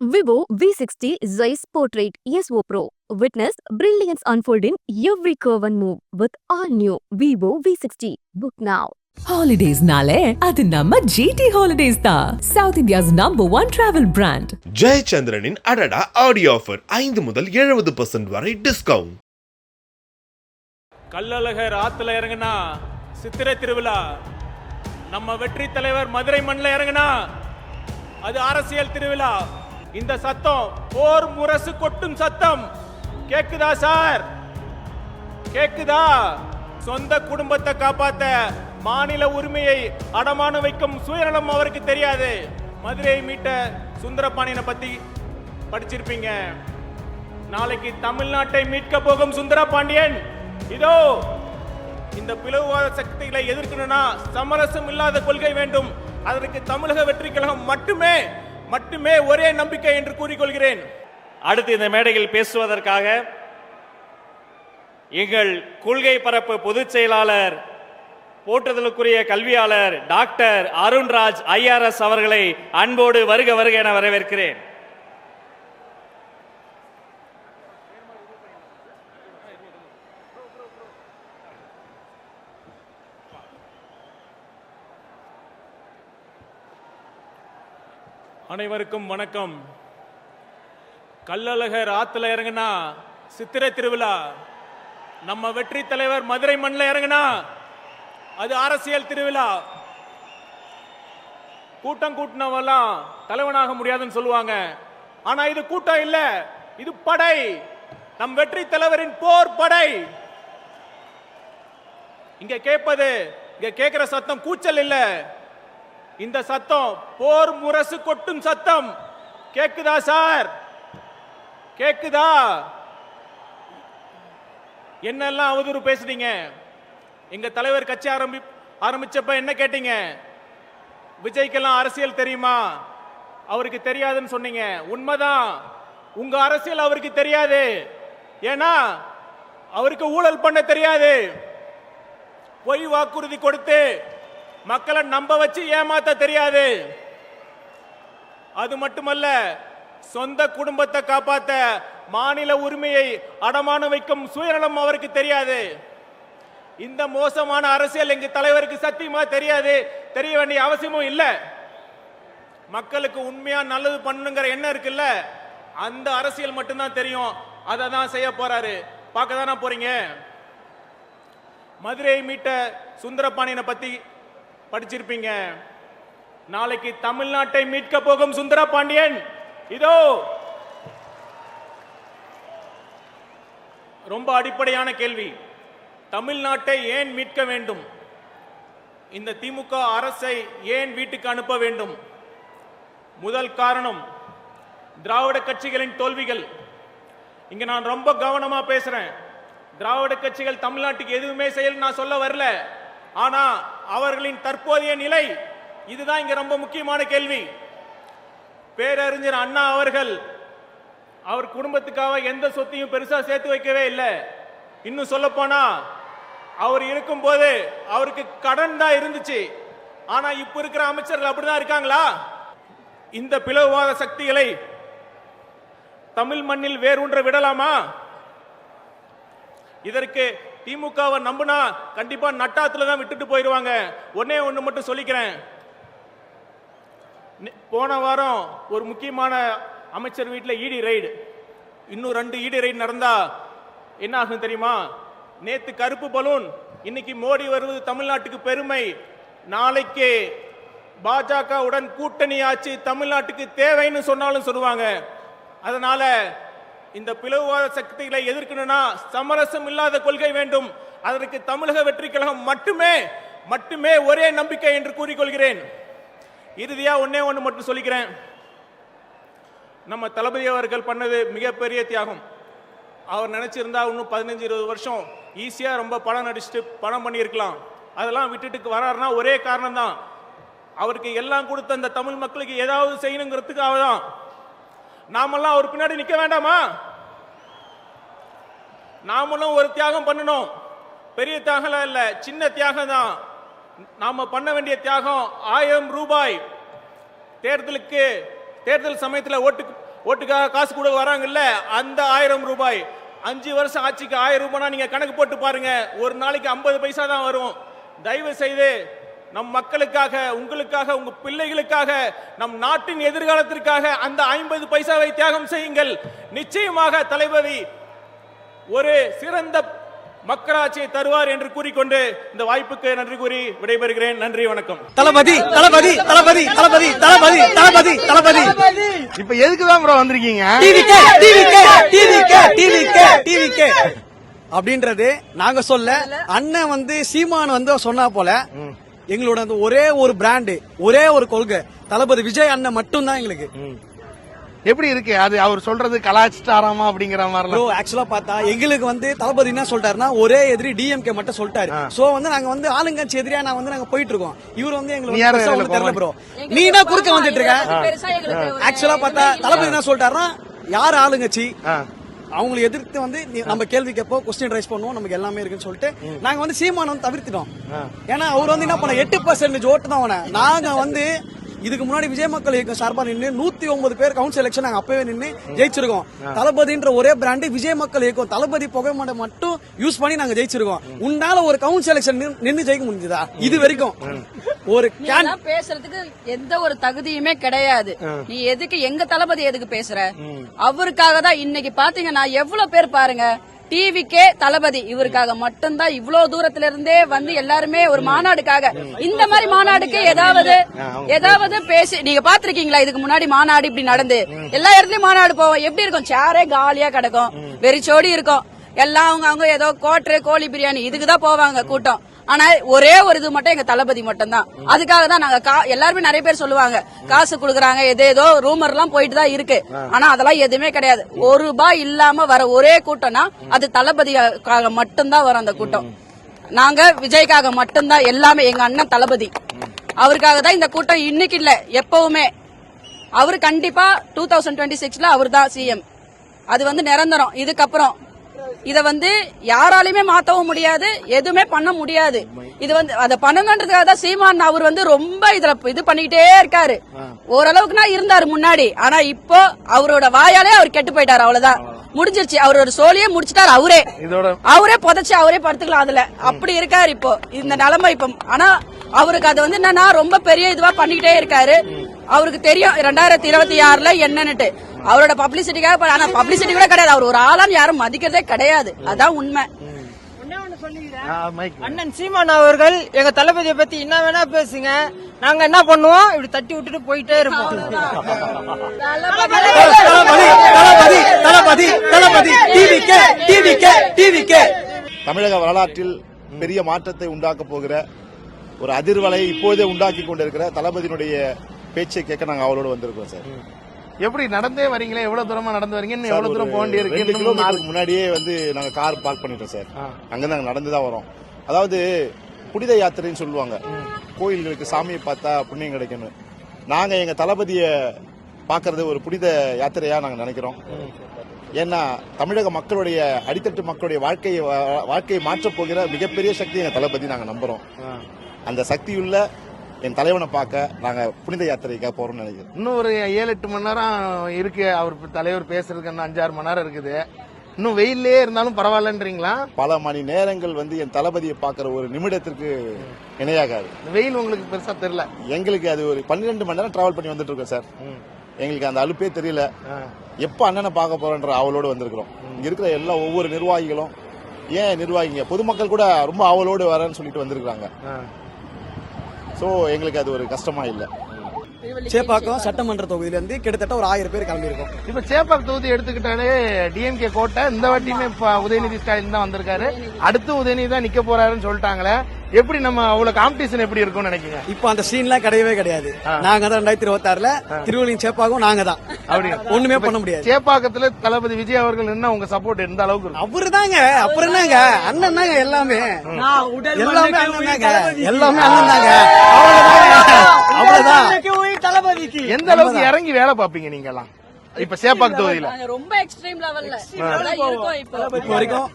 Vivo V60 Zeiss Portrait SO Pro. Witness brilliance unfold in every curve and move with all new Vivo V60. Book now. ஹாலிடேஸ்னாலே அது நம்ம GT holidays தான் south India's number one travel brand ஜெயச்சந்திரனின் அடடா audio offer ஐந்து முதல் எழுபது percent வரை discount Kallazhagar ஆத்துல இறங்குனா சித்திரை திருவிழா நம்ம வெற்றி தலைவர் மதுரை மண்ணில் இறங்குனா அது அரசியல் திருவிழா இந்த சத்தம் போர் முரசு கொட்டும் சத்தம். கேக்குதா சார்? கேக்குதா? சொந்த குடும்பத்தை காப்பாத்த மாநில உரிமையை அடமான வைக்கும் சுயநலம் அவருக்கு தெரியாது. மதுரையை மீட்ட சுந்தரபாணியனை பத்தி படிச்சிருப்பீங்க. நாளைக்கு தமிழ்நாட்டை மீட்க போகும் சுந்தர பாண்டியன் இதோ இந்த பிளவுவாத சக்திகளை எதிர்க்கணும்னா சமரசம் இல்லாத கொள்கை வேண்டும். அதற்கு தமிழக வெற்றி கழகம் மட்டுமே மட்டுமே ஒரே நம்பிக்கை என்று கூறிக்கொள்கிறேன். அடுத்து இந்த மேடையில் பேசுவதற்காக எங்கள் கொள்கை பரப்பு பொதுச் செயலாளர் போற்றுதலுக்குரிய கல்வியாளர் டாக்டர் அருண்ராஜ் ஐஆர்எஸ் அவர்களை அன்போடு வருக வருக என வரவேற்கிறேன். அனைவருக்கும் வணக்கம். கள்ளழகர் ஆத்துல இறங்குனா சித்திரை திருவிழா. நம்ம வெற்றி தலைவர் மதுரை மண்ணில் இறங்குனா அது அரசியல் திருவிழா. கூட்டம் கூட்டினவெல்லாம் தலைவனாக முடியாதுன்னு சொல்லுவாங்க. ஆனா இது கூட்டம் இல்ல இது படை. நம் வெற்றி தலைவரின் போர் படை. இங்க கேட்பது இங்க கேட்கிற சத்தம் கூச்சல் இல்லை. இந்த சத்தம் போர் முரசு கொட்டும் சத்தம். கேக்குதா சார்? கேக்குதா? என்னெல்லாம் அவதூறு பேசுனீங்க? எங்க தலைவர் கட்சி ஆரம்பி ஆரம்பிச்சப்ப என்ன கேட்டீங்க? விஜய்க்கெல்லாம் அரசியல் தெரியுமா? அவருக்கு தெரியாதுன்னு சொன்னீங்க. உண்மைதான். உங்க அரசியல் அவருக்கு தெரியாது. ஏன்னா அவருக்கு ஊழல் பண்ண தெரியாது. பொய் வாக்குறுதி கொடுத்து மக்களை நம்ப வச்சு ஏமாத்த தெரியாது. அது மட்டுமல்ல சொந்த குடும்பத்தை காப்பாத்த மாநில உரிமையை அடமான வைக்கும் சுயநலம் அவருக்கு தெரியாது. இந்த மோசமான அரசியல் எங்க தலைவருக்கு சத்தியமா தெரியாது. தெரிய வேண்டிய அவசியமும் இல்லை. மக்களுக்கு உண்மையா நல்லது பண்ணுங்கிற எண்ணம் இருக்குல்ல? அந்த அரசியல் மட்டும்தான் தெரியும். அதை தான் செய்ய போறாரு. பார்க்க தானே போறீங்க? மதுரையை மீட்ட சுந்தரபாணியனை பத்தி படிச்சிருப்பீங்க. நாளைக்கு தமிழ்நாட்டை மீட்க போகும் சுந்தர பாண்டியன் இதோ. ரொம்ப அடிப்படையான கேள்வி. தமிழ்நாட்டை ஏன் மீட்க வேண்டும்? இந்த திமுக அரசை ஏன் வீட்டுக்கு அனுப்ப வேண்டும்? முதல் காரணம் திராவிட கட்சிகளின் தோல்விகள். இங்க நான் ரொம்ப கவனமா பேசுறேன். திராவிட கட்சிகள் தமிழ்நாட்டுக்கு எதுவுமே செய்யல நான் சொல்ல வரல. ஆனா அவர்களின் தற்போதைய நிலை? இதுதான் இங்க ரொம்ப முக்கியமான கேள்வி. பேரறிஞர் அண்ணா அவர்கள் அவர் குடும்பத்துக்காக எந்த சொத்தையும் பெருசா சேர்த்து வைக்கவே இல்லை. இன்னும் சொல்ல போனா அவர் இருக்கும்போது அவருக்கு கடன் தான் இருந்துச்சு. ஆனா இப்ப இருக்கிற அமைச்சர்கள் அப்படிதான் இருக்காங்களா? இந்த பிளவுவாத சக்திகளை தமிழ் மண்ணில் வேரூன்ற விடலாமா? இதற்கு திமுகவை நம்புனா கண்டிப்பா நட்டாத்துல தான் விட்டுட்டு போயிடுவாங்க ஒன்னே ஒன்று மட்டும் சொல்லிக்கிறேன். போன வாரம் ஒரு முக்கியமான அமைச்சர் வீட்டில் இடி ரைடு இன்னும் ரெண்டு இடி ரைடு நடந்தா என்ன ஆகும் தெரியுமா? நேத்து கருப்பு பலூன் இன்னைக்கு மோடி வருவது தமிழ்நாட்டுக்கு பெருமை. நாளைக்கு பாஜகவுடன் கூட்டணி ஆட்சி தமிழ்நாட்டுக்கு தேவைன்னு சொன்னாலும் சொல்லுவாங்க. அதனால இந்த பிளவுவாத சக்திகளை எதிர்க்கணும்னா சமரசம் இல்லாத கொள்கை வேண்டும். அதற்கு தமிழக வெற்றி கழகம் மட்டுமே மட்டுமே ஒரே நம்பிக்கை என்று கூறிக்கொள்கிறேன். இறுதியா ஒன்னே ஒன்று மட்டும் சொல்லிக்கிறேன். நம்ம தளபதி அவர்கள் பண்ணது மிகப்பெரிய தியாகம். அவர் நினைச்சிருந்தா இன்னும் பதினஞ்சு இருபது வருஷம் ஈஸியா ரொம்ப படம் நடிச்சுட்டு படம் பண்ணியிருக்கலாம். அதெல்லாம் விட்டுட்டு வராருன்னா ஒரே காரணம் தான் அவருக்கு எல்லாம் கொடுத்த அந்த தமிழ் மக்களுக்கு ஏதாவது செய்யணுங்கிறதுக்காக தான் நாமெல்லாம் அவர் பின்னாடி நிக்க வேண்டாமா? நாமளும் ஒரு தியாகம் பண்ணணும். பெரிய தியாகம் இல்ல சின்ன தியாகம் தான் நாம பண்ண வேண்டிய தியாகம் ஆயிரம் ரூபாய். தேர்தலுக்கு தேர்தல் சமயத்தில் ஓட்டு ஓட்டுக்காக காசு கூட வராங்கல்ல அந்த ஆயிரம் ரூபாய். அஞ்சு வருஷம் ஆட்சிக்கு ஆயிரம் ரூபாய்னா நீங்க கணக்கு போட்டு பாருங்க ஒரு நாளைக்கு ஐம்பது பைசா தான் வரும். தயவு செய்து நம் மக்களுக்காக உங்களுக்காக உங்க பிள்ளைகளுக்காக நம் நாட்டின் எதிர்காலத்திற்காக அந்த ஐம்பது பைசாவை தியாகம் செய்யுங்கள். நிச்சயமாக தளபதி ஒரு சிறந்த மக்களாட்சியை தருவார் என்று கூறிக்கொண்டு இந்த வாய்ப்புக்கு நன்றி கூறி விடைபெறுகிறேன். நன்றி வணக்கம். தளபதி தளபதி தளபதி தளபதி தளபதி தளபதி தளபதி. இப்ப எதுக்கு தான் ப்ரோ வந்திருக்கீங்க? TVK TVK TVK TVK TVK அப்படின்றது நாங்க சொல்ல அண்ணன் வந்து சீமான் வந்து சொன்னா போல எங்களோட அந்த ஒரே ஒரு பிராண்டு ஒரே ஒரு கொள்கை. தளபதி விஜய் அண்ணன் மட்டும்தான் எங்களுக்கு. எப்படி இருக்கு? அது அவர் சொல்றது கலாச்சிட்டாராமா அப்படிங்கிற ப்ரோ மாதிரிலாம் ஆக்சுவலா பார்த்தா எங்களுக்கு வந்து தளபதி என்ன சொல்லிட்டாருன்னா ஒரே எதிரி டிஎம்கே மட்டும் சொல்லிட்டாரு. சோ வந்து நாங்க வந்து ஆளுங்கட்சி எதிரியா நான் வந்து நாங்க போயிட்டு இருக்கோம் இவர் வந்து எங்களுக்கு தெரியல ப்ரோ நீ என்ன குறுக்க வந்துட்டு இருக்க. ஆக்சுவலா பார்த்தா தளபதி என்ன சொல்லிட்டாருன்னா யார் ஆளுங்கட்சி? அவங்களை எதிர்த்து வந்து நம்ம கேள்வி கேட்போம் கொஸ்டின் ரைஸ் பண்ணுவோம் நமக்கு எல்லாமே இருக்குன்னு சொல்லிட்டு நாங்க வந்து சீமான் வந்து தவிர்த்துட்டோம். ஏன்னா அவர் வந்து என்ன பண்ண எட்டு பர்சன்டேஜ் ஓட்டு தான் அவன. நாங்க வந்து இதுக்கு முன்னாடி விஜய் மக்கள் இயக்கம் சார்பா நின்று நூத்தி ஒன்பது பேர் கவுன்சில் எலெக்ஷன் நாங்க அப்பவே நின்று ஜெயிச்சிருக்கோம். தளபதின்ற ஒரே பிராண்டு விஜய் மக்கள் இயக்கம் தளபதி புகைமண்டை மட்டும் யூஸ் பண்ணி நாங்க ஜெயிச்சிருக்கோம். உன்னால ஒரு கவுன்சில் எலெக்ஷன் நின்று ஜெயிக்க முடிஞ்சதா? இது வரைக்கும். ஒரு பேசுறதுக்கு எந்த ஒரு தகுதியுமே கிடையாது. நீ எதுக்கு எங்க தளபதி எதுக்கு பேசுற? அவருக்காக தான் இன்னைக்கு பாத்தீங்கன்னா எவ்வளவு பேர் பாருங்க டிவிக்கே தளபதி. இவருக்காக மட்டும்தான் இவ்வளவு தூரத்துல இருந்தே வந்து எல்லாருமே ஒரு மாநாடுக்காக. இந்த மாதிரி மாநாடுக்கு ஏதாவது ஏதாவது பேசி நீங்க பாத்திருக்கீங்களா இதுக்கு முன்னாடி மாநாடு இப்படி நடந்து. எல்லா இடத்துலயும் மாநாடு போவோம். எப்படி இருக்கும்? சேரே காலியா கிடக்கும். வெறிச்சோடி இருக்கும். எல்லாம் அவங்க அவங்க ஏதோ கோட்டரு கோழி பிரியாணி இதுக்குதான் போவாங்க கூட்டம். ஆனா ஒரே ஒரு இது மட்டும் எங்க தளபதி மட்டும் தான் அதுக்காக தான் நாங்க கா- எல்லாருமே நிறைய பேர் சொல்லுவாங்க. காசு குடுக்குறாங்க எது ஏதோ ரூமர் எல்லாம் போயிட்டு தான் இருக்கு. ஆனா அதெல்லாம் எதுவுமே கிடையாது. ஒரு ரூபாய் இல்லாம வர ஒரே கூட்டம்னா அது தளபதிக்காக மட்டும்தான் வரும் அந்த கூட்டம். நாங்க விஜய்க்காக மட்டும்தான் எல்லாமே எங்க அண்ணன் தளபதி. அவருக்காக தான் இந்த கூட்டம் இன்னைக்கு இல்ல எப்பவுமே. அவர் கண்டிப்பா டூ தௌசண்ட் டுவெண்ட்டி சிக்ஸ்ல அவர் தான் சிஎம் அது வந்து நிரந்தரம். இதுக்கப்புறம் இத வந்து யாராலையுமே மாத்தவும் முடியாது எதுவுமே பண்ண முடியாது. இது வந்து அத பண்ணணுன்றதுக்காக தான் சீமான் அவர் வந்து ரொம்ப இதுல இது பண்ணிக்கிட்டே இருக்காரு. ஓரளவுக்குனா இருந்தாரு முன்னாடி ஆனா இப்போ அவரோட வாயாலே அவர் கெட்டு போயிட்டாரு அவ்வளவுதான். முடிஞ்சிருச்சு அவரோட சோழியே முடிச்சிட்டாரு அவரே. அவரே புதைச்சு அவரே படுத்துக்கலாம் அதுல. அப்படி இருக்காரு இப்போ இந்த நிலைமை இப்போ. ஆனா அவருக்கு அது வந்து என்னன்னா ரொம்ப பெரிய இதுவா பண்ணிக்கிட்டே இருக்காரு. அவருக்கு தெரியும் ரெண்டாயிரத்தி இருபத்தி ஆறுல என்னன்னுட்டு. அவரோட பப்ளிசிட்டிக்காக ஆனா பப்ளிசிட்டி கூட கிடையாது. அவர் ஒரு ஆளான்னு யாரும் மதிக்கிறதே கிடையாது. அதான் உண்மை. அண்ணன் சீமான் அவர்கள் எங்க தளபதியை பத்தி என்ன வேணா பேசுங்க. நாங்க என்ன பண்ணுவோம்? இப்படி தட்டி விட்டுட்டு போயிட்டே இருப்போம். தமிழக வரலாற்றில் பெரிய மாற்றத்தை உண்டாக்க போகிற ஒரு அதிர்வலை இப்போதே உண்டாக்கி கொண்டிருக்கிற தளபதியினுடைய பேச்சை கேட்க நாங்க அவளோட வந்திருக்கோம் சார். எப்படி நடந்தே வரீங்களே? எவ்வளவு தூரமா நடந்து வரீங்க? இன்னும் எவ்வளவு தூரம் போக வேண்டி இருக்கு ரெண்டு இன்னும் நாலு- கிலோமீட்டருக்கு முன்னாடியே வந்து நாங்க கார் பார்க் பண்ணிட்டோம் சார். அங்க நாங்க நடந்து தான் வரோம். அதாவது புனித யாத்திரைன்னு சொல்லுவாங்க. கோயில்களுக்கு சாமியை பார்த்தா புண்ணியம் கிடைக்கும்னு நாங்க எங்க தளபதிய பார்க்கறது ஒரு புனித யாத்திரையா நாங்க நினைக்கிறோம். ஏன்னா தமிழக மக்களுடைய அடித்தட்டு மக்களுடைய வாழ்க்கையை வாழ்க்கையை மாற்றப் போகிற மிகப்பெரிய சக்தி எங்க தளபதி நாங்க நம்புறோம். அந்த சக்தியுள்ள என் தலைவனை பார்க்க நாங்க புனித யாத்திரைக்காக போறோம்னு நினைக்கிறோம். இன்னும் ஒரு ஏழு எட்டு மணி நேரம் இருக்கு. அவர் தலைவர் பேசுறதுக்கு இன்னும் அஞ்சாறு மணி நேரம் இருக்குது. இன்னும் வெயிலே இருந்தாலும் பரவாயில்லன்றீங்களா? பல மணி நேரங்கள் வந்து என் தளபதியை பார்க்குற ஒரு நிமிடத்திற்கு இணையாகாது. இந்த வெயில் உங்களுக்கு பெருசா தெரியல. எங்களுக்கு அது ஒரு பன்னிரெண்டு மணி நேரம் டிராவல் பண்ணி வந்துட்டு இருக்கோம் சார் எங்களுக்கு அந்த அலுப்பே தெரியல. எப்போ அண்ணனை பார்க்க போறோன்ற அவளோடு வந்திருக்கிறோம். இங்க இருக்கிற எல்லா ஒவ்வொரு நிர்வாகிகளும் ஏன் நிர்வாகிங்க? பொதுமக்கள் கூட ரொம்ப அவளோடு வரேன்னு சொல்லிட்டு வந்திருக்காங்க ஸோ எங்களுக்கு அது ஒரு கஷ்டமா இல்லை. சேப்பாக்கம் சட்டமன்ற தொகுதியில இருந்து கிட்டத்தட்ட ஒரு ஆயிரம் பேர் கிளம்பியிருக்கோம். இப்ப சேப்பாக் தொகுதி எடுத்துக்கிட்டாலே டிஎம்கே கோட்டை இந்த வாட்டியுமே இப்ப உதயநிதி ஸ்டாலின் தான் வந்திருக்காரு. அடுத்து உதயநிதி தான் நிக்க போறாருன்னு சொல்லிட்டாங்களே. எப்படி நம்ம அவ்வளவு காம்படிஷன் எப்படி இருக்கும்னு நினைக்கிறீங்க? இப்போ அந்த சீன்லாம் கிடையவே கிடையாது. நாங்க தான் ரெண்டாயிரத்தி இருபத்தி ஆறுல திருவள்ளியும் சேப்பாகம் நாங்க தான் அப்படி ஒண்ணுமே பண்ண முடியாது. சேப்பாக்கத்துல தளபதி விஜய் அவர்கள் நின்னா உங்க சப்போர்ட் எந்த அளவுக்கு அவரு தாங்க அப்புறம் என்னங்க? அண்ணன் தாங்க எல்லாமே எல்லாமே அண்ணன் தாங்க எல்லாமே அண்ணன் தாங்க அவ்வளவுதாங்க. அவ்வளவுதான். தளபதிக்கு. எந்த அளவுக்கு இறங்கி வேலை பார்ப்பீங்க நீங்க எல்லாம் இப்ப சேப்பாக் தொகுதியில ரொம்ப எக்ஸ்ட்ரீம் லெவல்ல இருக்கோம் இப்போ. வரைக்கும்.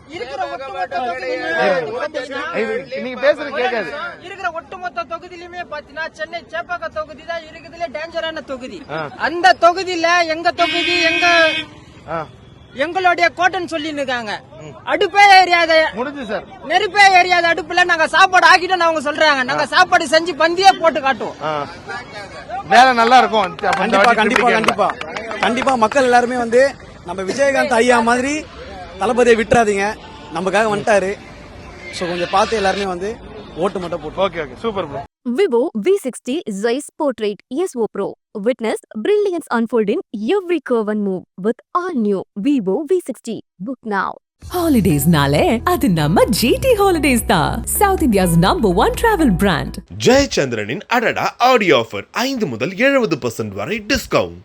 நீங்க பேசுறது கேட்காது. இருக்கிற ஒட்டுமொத்த தொகுதியிலுமே பாத்தீங்கன்னா சென்னை சேப்பாக்க தொகுதி தான் இருக்கிறதுல டேஞ்சரான தொகுதி. அந்த தொகுதியில எங்க தொகுதி எங்க எங்களுடைய கோட்டைன்னு சொல்லின்னு இருக்காங்க. அடுப்பே எரியாத முடிஞ்சு சார். நெருப்பே எரியாத அடுப்புல நாங்க சாப்பாடு ஆக்கிட்டோம்னு அவங்க சொல்றாங்க. நாங்க சாப்பாடு செஞ்சு பந்தியே போட்டு காட்டுவோம். வேலை நல்லா இருக்கும். கண்டிப்பா கண்டிப்பா கண்டிப்பா. கண்டிப்பா மக்கள் எல்லாருமே வந்து நம்ம விஜயகாந்த் ஐயா மாதிரி தளபதியை விட்டுறாதீங்க. நமக்காக வந்துட்டாரு. ஸோ கொஞ்சம் பார்த்து எல்லாருமே வந்து ஓட்டு மட்டும் போட்டு. Okay okay super bro Vivo V60 Zeiss Portrait ESO Pro. Witness brilliance unfold in every curve and move with all new Vivo V60. Book now. ஹாலிடேஸ்னாலே அது நம்ம ஜிடி ஹாலிடேஸ் தான் south India's number one travel brand ஜெயச்சந்திரனின் அடடா audio offer ஐந்து முதல் எழுபது percent வரை discount